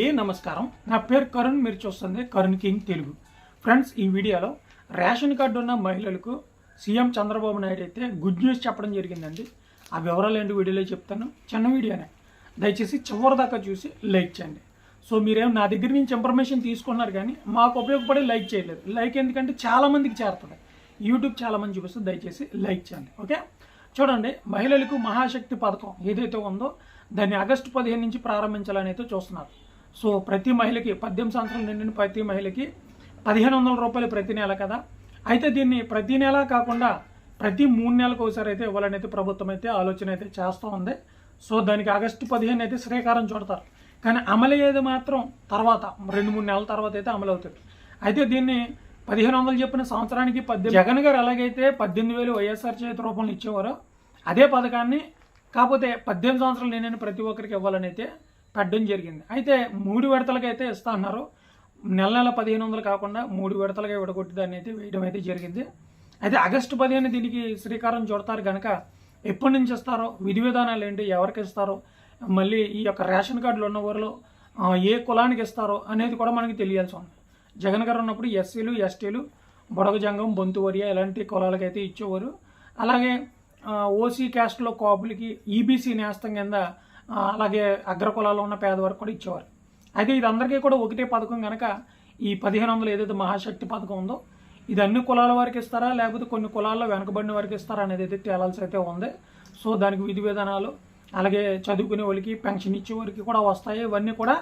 ఏ నమస్కారం? నా పేరు కరుణ్ మీరు చూస్తుంది కరుణ్ కింగ్ తెలుగు. ఫ్రెండ్స్ ఈ వీడియోలో రేషన్ కార్డు ఉన్న మహిళలకు సీఎం చంద్రబాబు నాయుడు అయితే గుడ్ న్యూస్ చెప్పడం జరిగిందండి. ఆ వివరాలు ఏంటి వీడియోలో చెప్తాను. చిన్న వీడియోనే. దయచేసి చివరి దాకా చూసి లైక్ చేయండి. సో మీరేం నా దగ్గర నుంచి ఇన్ఫర్మేషన్ తీసుకున్నారు కానీ మాకు ఉపయోగపడే లైక్ చేయలేదు. లైక్ ఎందుకంటే చాలామందికి చేరుతుంది. యూట్యూబ్ చాలామంది చూపిస్తుంది. దయచేసి లైక్ చేయండి. ఓకే? చూడండి మహిళలకు మహాశక్తి పథకం ఏదైతే ఉందో దాన్ని ఆగస్టు పదిహేను నుంచి ప్రారంభించాలని అయితే చూస్తున్నారు. సో ప్రతి మహిళకి పద్దెనిమిది సంవత్సరాలు నిండిన ప్రతి మహిళకి పదిహేను వందల రూపాయలు ప్రతి నెల కదా. అయితే దీన్ని ప్రతి నెల కాకుండా ప్రతి మూడు నెలలకు ఒకసారి అయితే ఇవ్వాలని అయితే ప్రభుత్వం అయితే ఆలోచన అయితే చేస్తూ ఉంది. సో దానికి ఆగస్టు పదిహేను అయితే శ్రీకారం చుడతారు. కానీ అమలు అయ్యేది మాత్రం తర్వాత రెండు మూడు నెలల తర్వాత అయితే అమలు అవుతుంది. అయితే దీన్ని పదిహేను వందలు చెప్పిన సంవత్సరానికి పద్దెనిమిది జగన్ గారు ఎలాగైతే పద్దెనిమిది వేలు వైఎస్ఆర్ చేతి రూపంలో ఇచ్చేవారో అదే పథకాన్ని కాకపోతే పద్దెనిమిది సంవత్సరాలు నేను ప్రతి ఒక్కరికి ఇవ్వాలని అయితే పెట్టడం జరిగింది. అయితే మూడు విడతలకి అయితే ఇస్తా అన్నారు. నెల నెల పదిహేను వందలు కాకుండా మూడు విడతలుగా విడగొట్టి దాన్ని అయితే వేయడం అయితే జరిగింది. అయితే ఆగస్టు పదిహేను దీనికి శ్రీకారం చుడతారు కనుక ఎప్పటి నుంచి ఇస్తారో విధి విధానాలు ఏంటి ఎవరికి ఇస్తారో మళ్ళీ ఈ యొక్క రేషన్ కార్డులు ఉన్న ఊరిలో ఏ కులానికి ఇస్తారో అనేది కూడా మనకి తెలియాల్సి ఉంది జగన్ గారు ఉన్నప్పుడు ఎస్సీలు ఎస్టీలు బొడగ జంగం బొంతువరియా ఇలాంటి కులాలకి అయితే ఇచ్చేవారు. అలాగే ఓసీ క్యాస్ట్లో కాపులకి ఈబీసీ నేస్తం కింద అలాగే అగ్ర కులాల్లో ఉన్న పేదవారికి కూడా ఇచ్చేవారు. అయితే ఇది అందరికీ కూడా ఒకటే పథకం కనుక ఈ పదిహేను వందలు ఏదైతే మహాశక్తి పథకం ఉందో ఇది అన్ని కులాల వారికి ఇస్తారా లేకపోతే కొన్ని కులాల్లో వెనకబడిన వారికి ఇస్తారా అనేది అయితే తేలాల్సి అయితే ఉంది. సో దానికి విధి విధానాలు అలాగే చదువుకునే వాళ్ళకి పెన్షన్ ఇచ్చే వారికి కూడా వస్తాయి. ఇవన్నీ కూడా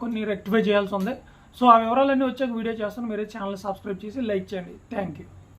కొన్ని రెక్టిఫై చేయాల్సి ఉంది. సో ఆ వివరాలన్నీ వచ్చాక వీడియో చేస్తాను. మీరు ఛానల్ సబ్స్క్రైబ్ చేసి లైక్ చేయండి. Thank you.